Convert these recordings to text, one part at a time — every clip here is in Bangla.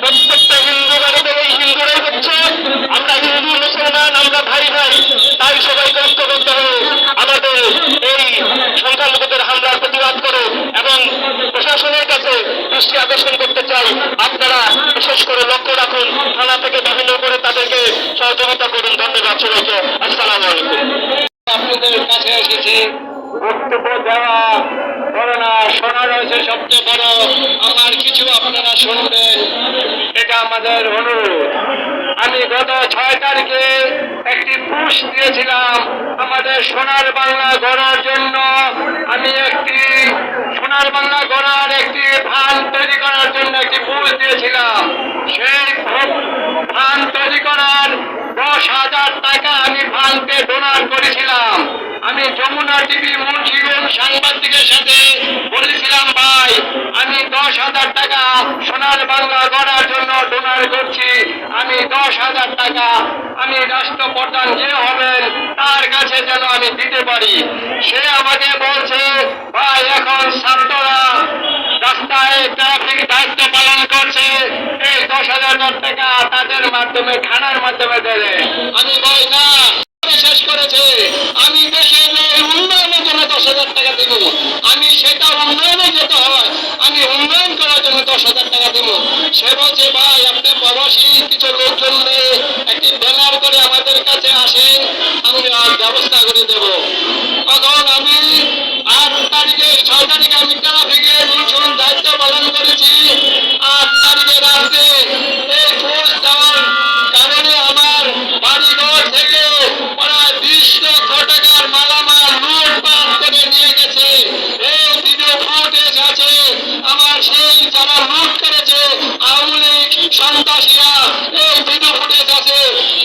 প্রত্যেকটা হিন্দু বাড়িতে এই হিন্দুরাই হচ্ছে। আমরা হিন্দু, মুসলমান, আমরা ভাই ভাই, তাই সবাইকে ঐক্য করতে হবে। আমাদের এই সংখ্যালঘুদের হামলার প্রতিবাদ করে এবং প্রশাসনের কাছে দৃষ্টি আকর্ষণ করতে চাই। আপনারা বিশেষ করে লক্ষ্য রাখুন, থানা থেকে বিভিন্ন করে তাদেরকে সহযোগিতা করুন। ধন্যবাদ সবাইকে। আসসালামু আলাইকুম। আপনাদের কাছে এসেছি। বক্তব্য দেওয়া বড় না, শোনা রয়েছে সবচেয়ে বড়। আমার কিছু আপনারা শুনবেন। এটা আমাদের অনুরোধ। আমি গত ছয় তারিখে একটি পুষ দিয়েছিলাম আমাদের সোনার বাংলা গড়ার জন্য। আমি একটি সোনার বাংলা গড়ার একটি ফান তৈরি করার জন্য একটি পুষ দিয়েছিলাম। সেই ফান তৈরি করার দশ হাজার টাকা আমি ফান্ডকে ডোনার করেছিলাম। আমি যমুনা টিভি মুন্সিগঞ্জ সাংবাদিকের সাথে বলেছিলাম, ভাই, আমি দশ হাজার টাকা সোনার বাংলা গড়ার জন্য ডোনার করছি। আমি দশ হাজার টাকা, আমি রাষ্ট্রপ্রধান যে হবেন, তার কাছে যেন আমি দিতে পারি। সে আমাকে বলছে, ভাই, এখন ছাত্ররা রাস্তায় ট্রাফিক দায়িত্ব পালন করছে। এই দশ হাজার টাকা তাদের মাধ্যমে খানার মাধ্যমে দেবে। আমি বলি, না শেষ করেছে আমি দেশের এই উন্নয়নের জন্য দশ হাজার টাকা দেব আমি সেটা উন্নয়নে যেতে হয় আমি উন্নয়ন করার জন্য দশ হাজার টাকা দিব। সে বলছে, ভাই, আপনি প্রবাসী কিছু লোকজন একটি ব্যানার করে আমাদের কাছে আসেন, আমি আর ব্যবস্থা করে দেব তখন আমি আট তারিখে ছয় তারিখে আমি ট্রাফিকে নির্বাচন দায়িত্ব পালন করেছি আট তারিখে রাত্রে এই পোস্ট দেওয়ার কারণে আমার বাড়িঘর থেকে প্রায় বিশ লক্ষ টাকার মালামাল লুটপাট করে নিয়ে গেছে এই ভিডিও ফুটেজ আছে আমার সেই যারা লুট করেছে আওয়ামী লীগ সন্ত্রাসীরা এই ভিডিও ফুটেজ আছে।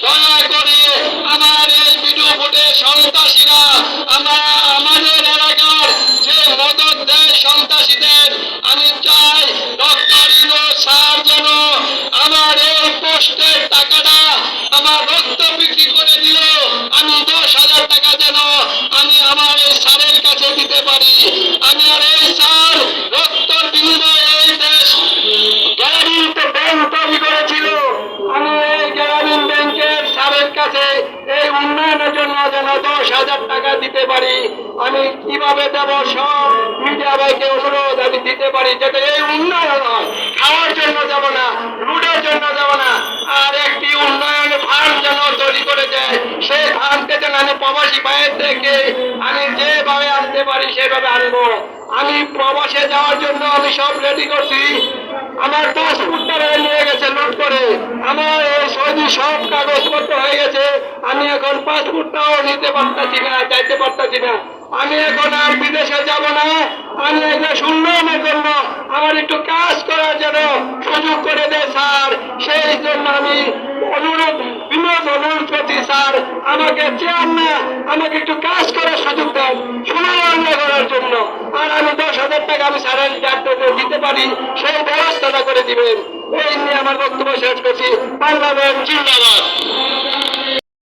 দয়া করে আমার এই ভিডিও ফুটেজ সন্ত্রাসীরা, আমার আমাদের এলাকার যে মদত দেয় সন্ত্রাসীদের, আমি চাই ডক্টর ইনো স্যার যেন আমার এই পোস্টের টাকাটা আমার রক্ত বিক্রি উন্নয়নের জন্য যেন দশ হাজার টাকা দিতে পারি, আমি কীভাবে দেব সব মিডিয়া ভাইকে অনুরোধ, আমি দিতে পারি যাতে এই উন্নয়ন খাওয়ার জন্য যাব না লুটের জন্য যাব না, আর একটি উন্নয়ন ফান্ড যেন তৈরি করে দেয়, সেই ফান্ডকে যেন আমি প্রবাসী ভাইয়ের থেকে আমি যেভাবে আনতে পারি সেভাবে আনব। আমি প্রবাসে যাওয়ার জন্য আমি সব রেডি করছি। আমার পাসপোর্টটা নিয়ে গেছে লুট করে। সব কাগজপত্র হয়ে গেছে। আমি এখন পাসপোর্টটাও নিতে পারতাছি না, যাইতে পারতাছি না। আমি এখন আর বিদেশে যাব না। আমি এটা উন্নয়নের জন্য আমার একটু কাজ করার জন্য সুযোগ করে দেয় স্যার। সেই জন্য আমি অনুরোধ, বিনোদ অনুরোধ করছি, স্যার। আমাকে চেয়ার না, আমাকে একটু কাজ করার সুযোগ দেন সুনাম করার জন্য। আর আমি দশ হাজার টাকা আমি স্যারের ডাক্তারদের দিতে পারি, সেই ব্যবস্থাটা করে দিবেন। এই নিয়ে আমার বক্তব্য শেষ করছি। পার্লামেন্ট জিন্দাবাদ।